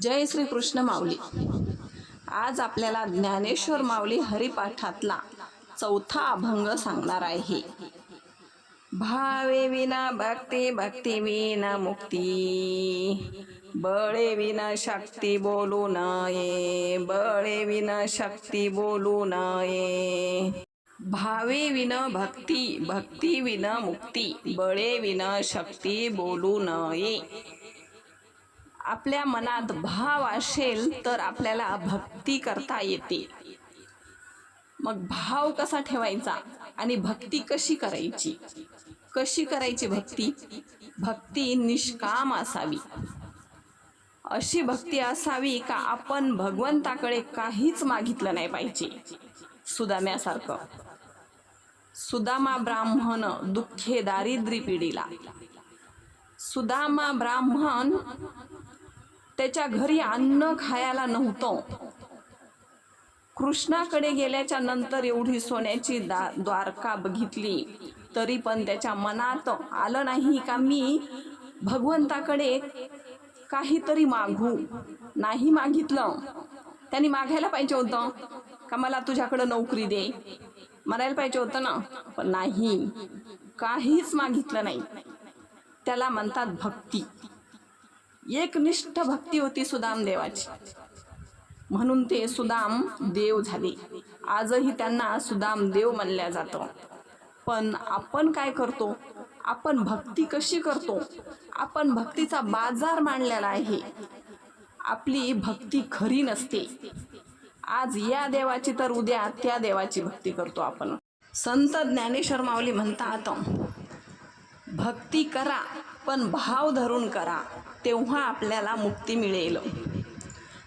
जय श्री कृष्ण माऊली. आज आपल्याला ज्ञानेश्वर माऊली हरिपाठातला चौथा अभंग सांगणार आहे भावे विना भक्ती भक्ती विना मुक्ती. बळे विना शक्ती बोलू नये. बळे विना शक्ती बोलू नये. भावे विन भक्ती भक्ती विना मुक्ती. बळे विना शक्ती बोलू नये. आपल्या मनात भाव असेल तर आपल्याला भक्ती करता येते. मग भाव कसा ठेवायचा आणि भक्ती कशी करायची? कशी करायची भक्ती? भक्ती निष्काम असावी. अशी भक्ती असावी का आपण भगवंताकडे काहीच मागितलं नाही पाहिजे? सुदाम्यासारखं. सुदामा ब्राह्मण दुःखे दारिद्र्य पिढीला. सुदामा ब्राह्मण त्याच्या घरी अन्न खायला नव्हतं. कृष्णाकडे गेल्याच्यानंतर एवढी सोन्याची दा द्वारका बघितली. तरी पण त्याच्या मनात आलं नाही का मी? भगवंताकडे काहीतरी मागू. नाही मागितलं. त्यांनी मागायला पाहिजे होतं. का मला तुझ्याकडं नोकरी दे? म्हणायला पाहिजे होतं ना. पण नाही. काहीच मागितलं नाही. त्याला म्हणतात भक्ती. एकनिष्ठ भक्ती होती सुदाम देवाची म्हणून ते सुदाम देव झाले. आजही त्यांना सुदाम देव म्हणल्या जातं. पण आपण काय करतो? आपण भक्ती कशी करतो? आपण भक्तीचा बाजार मांडलेला आहे. आपली भक्ती खरी नसते. आज या देवाची तर उद्या त्या देवाची भक्ती करतो आपण. संत ज्ञानेश्वर माऊली म्हणतात भक्ती करा पण भाव धरून करा. तेव्हा आपल्याला मुक्ती मिळेल.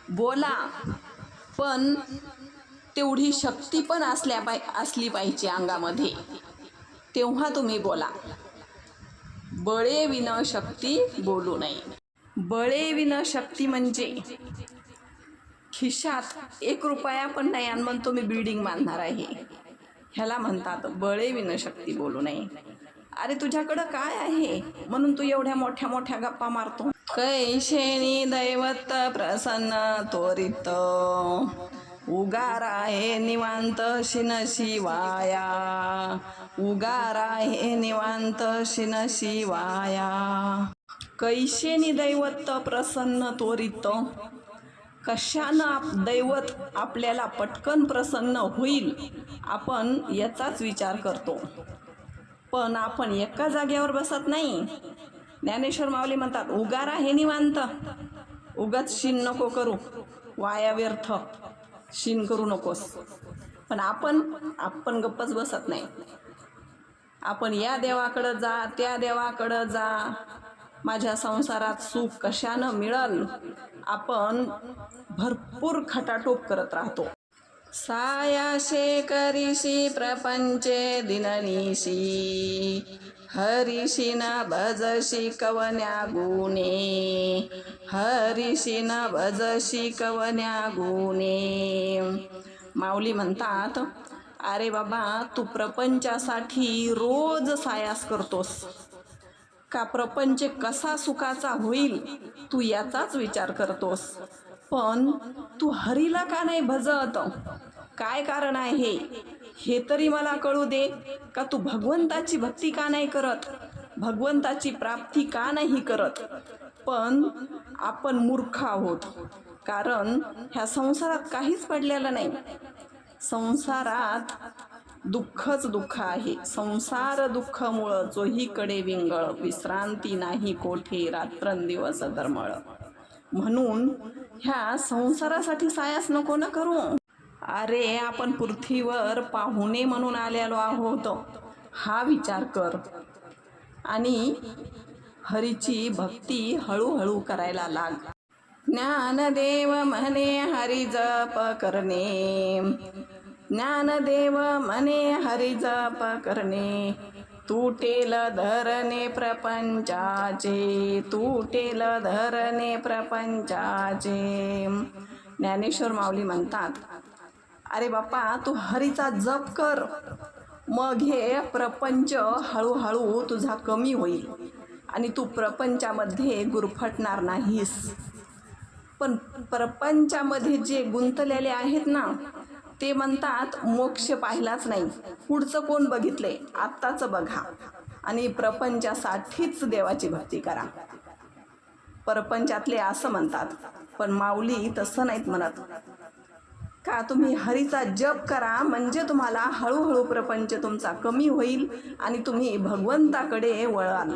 बोला पण तेवढी शक्ती पण असल्या पाय असली पाहिजे अंगामध्ये. तेव्हा तुम्ही बोला. बळे विन शक्ती बोलू नये. बळे विन शक्ती म्हणजे? खिशात एक रुपया पण नाही आणि म्हणतो मी बिल्डिंग बांधणार आहे. ह्याला म्हणतात बळे विन शक्ती बोलू नये. अरे तुझ्याकडं काय आहे? म्हणून तू एवढ्या मोठ्या मोठ्या गप्पा मारतो. कैशेनी दैवत प्रसन्न त्वरित. उगारा हे निवांत शिन शिवाया उगारा हे निवांत शिन शिवाया कैशेनी दैवत प्रसन्न त्वरित. कशानं दैवत आपल्याला पटकन प्रसन्न होईल आपण याचाच विचार करतो. पण आपण एका जागेवर बसत नाही. ज्ञानेश्वर माऊली म्हणतात उगारा हे निवांत. उगाच शिन नको करू. वाया व्यर्थ. शिन करू नकोस. पण आपण आपण गप्पच बसत नाही. आपण या देवाकडं जा त्या देवाकडं जा. माझ्या संसारात सुख कशानं मिळल? आपण भरपूर खटाटोप करत राहतो. सायाशे करिशी प्रपंचे दिननिशी हरिशी न भजशी कवन्या गुणे. हरिशी न भजशी कवन्या गुणे. माऊली म्हणतात अरे बाबा तू प्रपंचासाठी रोज सायास करतोस. का प्रपंच कसा सुखाचा होईल तू याचाच विचार करतोस. पण तू हरीला का नाही भजत? काय कारण आहे? हे तरी मला कळू दे. का तू भगवंताची भक्ती का नाही करत? भगवंताची प्राप्ती का नाही करत? पण आपण मूर्ख आहोत. कारण ह्या संसारात काहीच पडलेलं नाही. संसारात दुःखच दुःख आहे. संसार दुःखमुळं चोहीकडे विंगळ विश्रांती नाही कोठे रात्रंदिवस धर्मळ. म्हणून ह्या संसारासाठी सायास नको ना करू. अरे आपण पृथ्वीवर पाहुणे म्हणून आलेलो आहोत. हा विचार कर. आणि हरीची भक्ती हळूहळू करायला लाग. ज्ञानदेव म्हणे हरी जप करणे. ज्ञानदेव म्हणे हरी जप करणे. तुटेल धरणे प्रपंचाचे. तुटेल धरणे प्रपंचाचे. ज्ञानेश्वर माऊली म्हणतात अरे बाप्पा तू हरीचा जप कर. मग हे प्रपंच हळूहळू तुझा कमी होईल आणि तू प्रपंचामध्ये गुरफटणार नाहीस. पण प्रपंचामध्ये जे गुंतलेले आहेत ना ते म्हणतात मोक्ष पाहिलाच नाही. पुढचं कोण बघितले? आत्ताचं बघा. आणि प्रपंचासाठीच देवाची भक्ती करा. प्रपंचातले असं म्हणतात पण माऊली तसं नाहीत म्हणत. का तुम्ही हरीचा जप करा म्हणजे तुम्हाला हळूहळू प्रपंच तुमचा कमी होईल आणि तुम्ही भगवंताकडे वळाल.